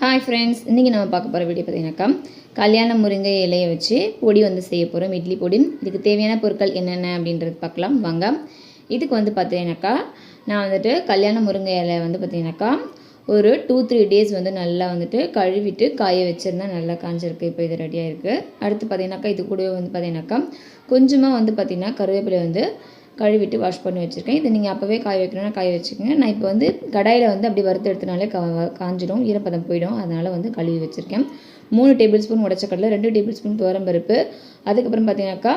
Hi friends இன்றைக்கி நம்ம பார்க்க போகிற வீடியோ பார்த்தீங்கன்னாக்கா கல்யாண முருங்கை இலையை வச்சு பொடி வந்து செய்ய போகிறோம் இட்லி பொடி. இதுக்கு தேவையான பொருட்கள் என்னென்ன அப்படின்றது பார்க்கலாம் வாங்க. இதுக்கு வந்து பார்த்தீங்கன்னாக்கா நான் வந்துட்டு கல்யாண முருங்கை இலை வந்து பார்த்தீங்கன்னாக்கா ஒரு டூ த்ரீ டேஸ் வந்து நல்லா வந்துட்டு கழுவிட்டு காய வச்சுருந்தா நல்லா காஞ்சிருக்கு இப்போ இது ரெடியாக இருக்குது அடுத்து பார்த்தீங்கன்னாக்கா இது கூடவே வந்து பார்த்தீங்கன்னாக்கா கொஞ்சமாக வந்து பார்த்திங்கன்னா கருவேப்பிலை வந்து கழுவிட்டு வாஷ் பண்ணி வச்சுருக்கேன். இது நீங்கள் அப்போவே காய வைக்கணும்னா காய வச்சுக்கோங்க. நான் இப்போ வந்து கடாயில் வந்து அப்படி வறுத்து எடுத்தனாலே கா காஞ்சிடும். ஈரப்பதம் போயிடும். அதனால் வந்து கழுவி வச்சுருக்கேன். மூணு டேபிள் ஸ்பூன் உடச்சக்கடலை ரெண்டு டேபிள் ஸ்பூன் துவரம்பருப்பு அதுக்கப்புறம் பார்த்தீங்கன்னாக்கா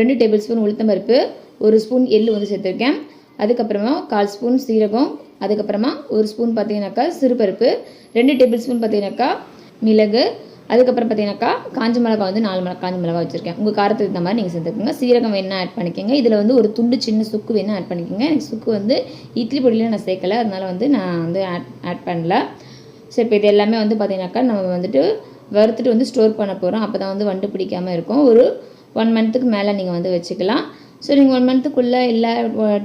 ரெண்டு டேபிள் ஸ்பூன் உளுத்தம்பருப்பு ஒரு ஸ்பூன் எள்ளு வந்து சேர்த்துருக்கேன். அதுக்கப்புறமா கால் ஸ்பூன் சீரகம். அதுக்கப்புறமா ஒரு ஸ்பூன் பார்த்தீங்கன்னாக்கா சிறுபருப்பு. ரெண்டு டேபிள் ஸ்பூன் பார்த்தீங்கன்னாக்கா மிளகு. அதுக்கப்புறம் பார்த்தீங்கன்னாக்கா காஞ்ச மிளகா வந்து நாலு மிளகா காஞ்ச மிளகா வச்சுருக்கேன். உங்கள் காரத்துக்கு தகுந்த மாதிரி நீங்கள் சேர்த்துக்கோங்க. சீரகம் வேணால் ஆட் பண்ணிக்கோங்க. இதில் வந்து ஒரு துண்டு சின்ன சுக்கு வேணால் ஆட் பண்ணிக்கோங்க. எனக்கு சுக்கு வந்து இட்லி பொடியில் நான் சேர்க்கலை. அதனால் வந்து நான் வந்து ஆட் ஆட் பண்ணல. சரி இப்போ இது எல்லாமே வந்து பார்த்தீங்கன்னாக்கா நம்ம வந்துட்டு வறுத்துட்டு வந்து ஸ்டோர் பண்ண போகிறோம் அப்போ தான் வந்து வண்டு பிடிக்காமல் இருக்கும். ஒரு ஒன் மந்த்துக்கு மேலே நீங்கள் வந்து வச்சுக்கலாம். ஸோ நீங்கள் ஒன் மந்த்துக்குள்ளே இல்லை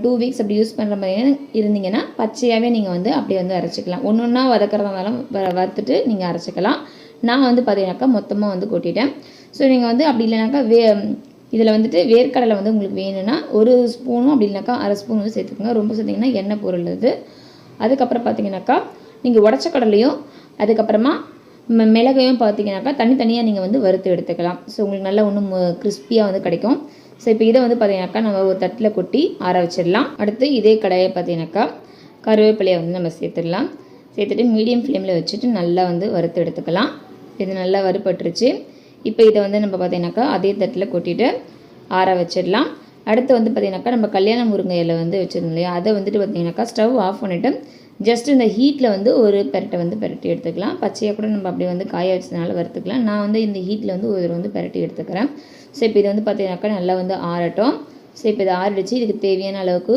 டூ வீக்ஸ் அப்படி யூஸ் பண்ணுற மாதிரி இருந்தீங்கன்னா பச்சையாகவே நீங்கள் வந்து அப்படியே வந்து அரைச்சிக்கலாம். ஒன்று ஒன்றா வதக்கிறதுனாலும் வ- வறுத்துட்டு நீங்கள் அரைச்சிக்கலாம். நான் வந்து பார்த்தீங்கன்னாக்கா மொத்தமாக வந்து கொட்டிட்டேன். ஸோ நீங்கள் வந்து அப்படி இல்லைனாக்கா வே இதில் வந்துட்டு வேர்க்கடலை வந்து உங்களுக்கு வேணும்னா ஒரு ஸ்பூனும் அப்படி இல்லைனாக்கா அரை ஸ்பூன் வந்து சேர்த்துக்கோங்க. ரொம்ப சேர்த்திங்கன்னா எண்ணெய் பொருள் இது அதுக்கப்புறம் பார்த்தீங்கன்னாக்கா நீங்கள் உடச்ச கடலையும் அதுக்கப்புறமா மிளகையும் பார்த்தீங்கன்னாக்கா தனித்தனியாக நீங்கள் வந்து வறுத்து எடுத்துக்கலாம். ஸோ உங்களுக்கு நல்லா ஒன்றும் கிறிஸ்பியாக வந்து கிடைக்கும். ஸோ இப்போ இதை வந்து பார்த்தீங்கன்னாக்கா நம்ம ஒரு தட்டில் கொட்டி ஆற வச்சிடலாம். அடுத்து இதே கடையை பார்த்தீங்கன்னாக்கா கருவேப்பிலையை வந்து நம்ம சேர்த்துடலாம். சேர்த்துட்டு மீடியம் ஃப்ளேமில் வச்சுட்டு நல்லா வந்து வறுத்து எடுத்துக்கலாம். இது நல்லா வறுபட்டுருச்சு. இப்போ இதை வந்து நம்ம பார்த்தீங்கன்னாக்கா அதே தட்டில் கொட்டிட்டு ஆற வச்சிடலாம். அடுத்து வந்து பார்த்தீங்கன்னாக்கா நம்ம கல்யாண முருங்கை இலை வந்து வச்சுருந்தோம் இல்லையா? அதை வந்துட்டு பார்த்தீங்கன்னாக்கா ஸ்டவ் ஆஃப் பண்ணிவிட்டு ஜஸ்ட் இந்த ஹீட்டில் வந்து ஒரு பெரட்டை வந்து பெரட்டி எடுத்துக்கலாம். பச்சையாக கூட நம்ம அப்படியே வந்து காய வச்சதுனால வறுத்துக்கலாம். நான் வந்து இந்த ஹீட்டில் வந்து ஒரு வந்து பெரட்டி எடுத்துக்கிறேன். ஸோ இப்போ இது வந்து பார்த்தீங்கன்னாக்கா நல்லா வந்து ஆறட்டும். ஸோ இப்போ இது ஆறிடுச்சு. இதுக்கு தேவையான அளவுக்கு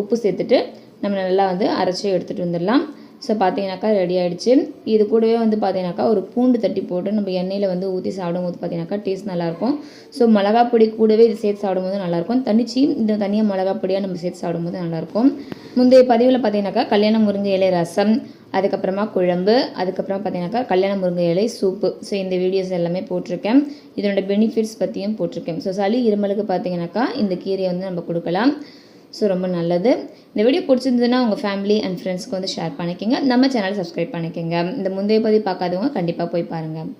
உப்பு சேர்த்துட்டு நம்ம நல்லா வந்து அரைச்சி எடுத்துகிட்டு வந்துடலாம். ஸோ பார்த்தீங்கன்னாக்கா ரெடி ஆகிடுச்சு இது கூடவே வந்து பார்த்தீங்கன்னாக்கா ஒரு பூண்டு தட்டி போட்டு நம்ம எண்ணெயில் வந்து ஊற்றி சாப்பிடும்போது பார்த்தீங்கன்னாக்கா டேஸ்ட் நல்லாயிருக்கும். ஸோ மிளகா பொடி கூடவே இது சேர்த்து சாப்பிடும்போது நல்லாயிருக்கும். தனிச்சு இந்த தனியாக மிளகா பொடியாக நம்ம சேர்த்து சாப்பிடும்போது நல்லாயிருக்கும். முந்தைய பதிவில் பார்த்தீங்கன்னாக்கா கல்யாண முருங்கை இலை ரசம் அதுக்கப்புறமா குழம்பு அதுக்கப்புறம் பார்த்தீங்கன்னாக்கா கல்யாண முருங்கை இலை சூப்பு ஸோ இந்த வீடியோஸ் எல்லாமே போட்டிருக்கேன். இதனோட பெனிஃபிட்ஸ் பற்றியும் போட்டிருக்கேன். ஸோ சளி இருமலுக்கு பார்த்தீங்கன்னாக்கா இந்த கீரையை வந்து நம்ம கொடுக்கலாம். ஸோ ரொம்ப நல்லது. இந்த வீடியோ பிடிச்சிருந்ததுன்னா உங்கள் ஃபேமிலி அண்ட் ஃப்ரெண்ட்ஸ்க்கு வந்து ஷேர் பண்ணிக்கோங்க. நம்ம சேனலை சப்ஸ்கிரைப் பண்ணிக்கோங்க. இந்த முந்தைய பதிவு பார்க்காதவங்க கண்டிப்பாக போய் பாருங்கள்